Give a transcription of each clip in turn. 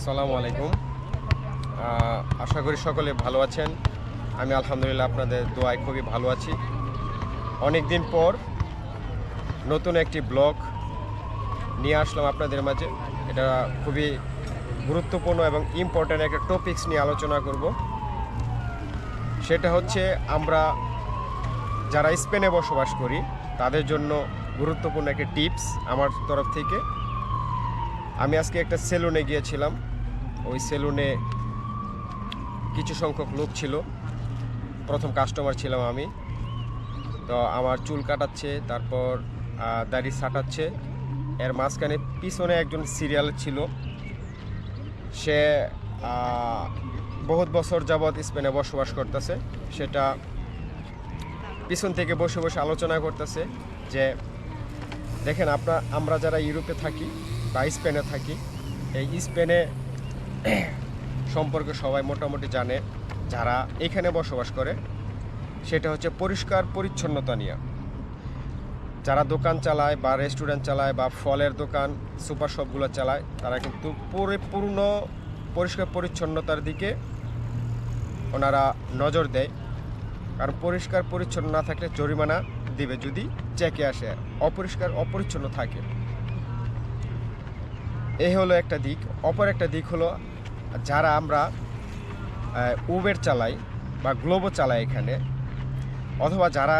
আসসালামু আলাইকুম। আশা করি সকলে ভালো আছেন। আমি আলহামদুলিল্লাহ আপনাদের দোয়ায় খুবই ভালো আছি। অনেক দিন পর নতুন একটি ব্লগ নিয়ে আসলাম আপনাদের মাঝে। এটা খুবই গুরুত্বপূর্ণ এবং ইম্পর্ট্যান্ট একটা টপিকস নিয়ে আলোচনা করব। সেটা হচ্ছে আমরা যারা স্পেনে বসবাস করি, তাদের জন্য গুরুত্বপূর্ণ একটা টিপস আমার তরফ থেকে। আমি আজকে একটা সেলুনে গিয়েছিলাম। ওই সেলুনে কিছু সংখ্যক লোক ছিল। প্রথম কাস্টমার ছিলাম আমি। তো আমার চুল কাটাচ্ছে, তারপর দাড়ি সাটাচ্ছে। এর মাঝখানে পিছনে একজন সিরিয়াল ছিল। সে বহুত বছর যাবৎ স্পেনে বসবাস করতেছে। সেটা পিছন থেকে বসে বসে আলোচনা করতেছে যে, দেখেন আপনার আমরা যারা ইউরোপে থাকি বা স্পেনে থাকি, এই স্পেনে সম্পর্কে সবাই মোটামুটি জানে, যারা এখানে বসবাস করে, সেটা হচ্ছে পরিষ্কার পরিচ্ছন্নতা নিয়ে। যারা দোকান চালায় বা রেস্টুরেন্ট চালায় বা ফলের দোকান সুপার শপগুলো চালায়, তারা কিন্তু পরিপূর্ণ পরিষ্কার পরিচ্ছন্নতার দিকে ওনারা নজর দেয়। কারণ পরিষ্কার পরিচ্ছন্ন না থাকলে জরিমানা দিবে যদি চেকে আসে, অপরিষ্কার অপরিচ্ছন্ন থাকে। এ হলো একটা দিক। অপর একটা দিক হলো যারা আমরা উবের চালাই বা গ্লোবো চালাই এখানে, অথবা যারা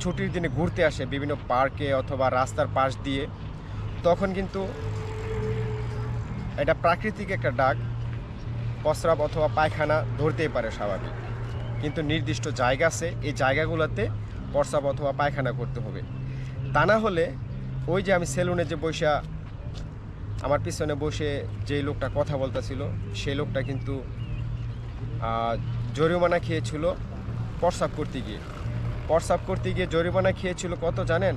ছুটির দিনে ঘুরতে আসে বিভিন্ন পার্কে অথবা রাস্তার পাশ দিয়ে, তখন কিন্তু এটা প্রাকৃতিক একটা ডাক প্রস্রাব অথবা পায়খানা ধরতেই পারে স্বাভাবিক। কিন্তু নির্দিষ্ট জায়গা আছে, এই জায়গাগুলোতে প্রস্রাব অথবা পায়খানা করতে হবে। তা না হলে ওই যে আমি সেলুনে যে বৈশা আমার পিছনে বসে যেই লোকটা কথা বলতেছিল, সেই লোকটা কিন্তু জরিমানা খেয়েছিল প্রস্রাব করতে গিয়ে। প্রস্রাব করতে গিয়ে জরিমানা খেয়েছিল কত জানেন?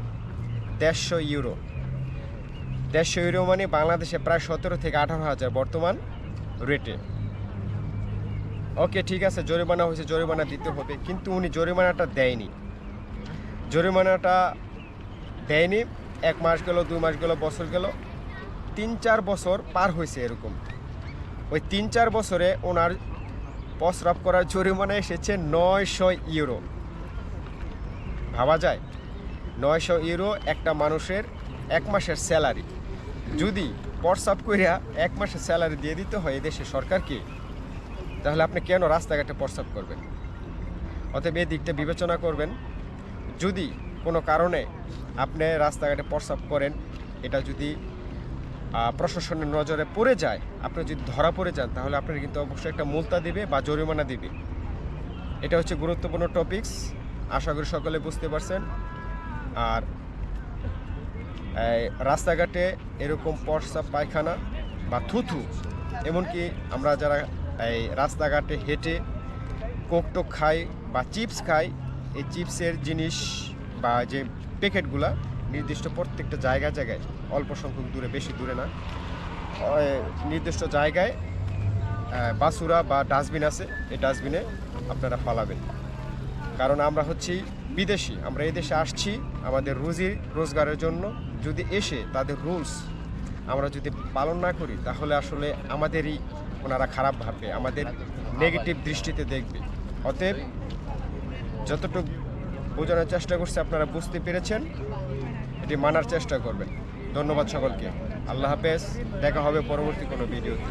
দেড়শো ইউরো। দেড়শো ইউরো মানে বাংলাদেশে প্রায় সতেরো থেকে আঠারো হাজার বর্তমান রেটে। ওকে, ঠিক আছে, জরিমানা হয়েছে, জরিমানা দিতে হবে। কিন্তু উনি জরিমানাটা দেয়নি। জরিমানাটা দেয়নি, এক মাস গেল, দুই মাস গেল, বছর গেল। তিন চার বছর পার হয়েছে এরকম। ওই তিন চার বছরে ওনার প্রস্রাব করার জরিমানা এসেছে নয়শো ইউরো। ভাবা যায়, নয়শো ইউরো একটা মানুষের এক মাসের স্যালারি। যদি প্রস্রাব করিয়া এক মাসের স্যালারি দিয়ে দিতে হয় এদেশের সরকারকে, তাহলে আপনি কেন রাস্তাঘাটে প্রস্রাব করবেন? অতএব এই দিকটা বিবেচনা করবেন। যদি কোনো কারণে আপনি রাস্তাঘাটে প্রস্রাব করেন, এটা যদি প্রশাসনের নজরে পড়ে যায়, আপনি যদি ধরা পড়ে যান, তাহলে আপনার কিন্তু অবশ্যই একটা মুলতা দিবে বা জরিমানা দিবে। এটা হচ্ছে গুরুত্বপূর্ণ টপিকস আশা করি সকলে বুঝতে পারছেন। আর রাস্তাঘাটে এরকম প্রস্রাব পায়খানা বা থুথু, এমনকি আমরা যারা এই রাস্তাঘাটে হেঁটে কোকটোক খাই বা চিপস খাই, এই চিপসের জিনিস বা যে প্যাকেটগুলা নির্দিষ্ট প্রত্যেকটা জায়গা জায়গায়, অল্প সংখ্যক দূরে, বেশি দূরে না নির্দিষ্ট জায়গায় বাসুরা বা ডাস্টবিন আছে, এই ডাস্টবিনে আপনারা ফালাবেন কারণ আমরা হচ্ছি বিদেশি, আমরা এই দেশে আসছি আমাদের রুজি, রোজগারের জন্য। যদি এসে তাদের রুলস আমরা যদি পালন না করি, তাহলে আসলে আমাদেরই ওনারা খারাপ ভাববে, আমাদের নেগেটিভ দৃষ্টিতে দেখবে। অতএব যতটুকু বোঝানোর চেষ্টা করছে, আপনারা বুঝতে পেরেছেন। এটি মানার চেষ্টা করবেন। ধন্যবাদ সকলকে। আল্লাহ হাফেজ। দেখা হবে পরবর্তী কোনো ভিডিওতে।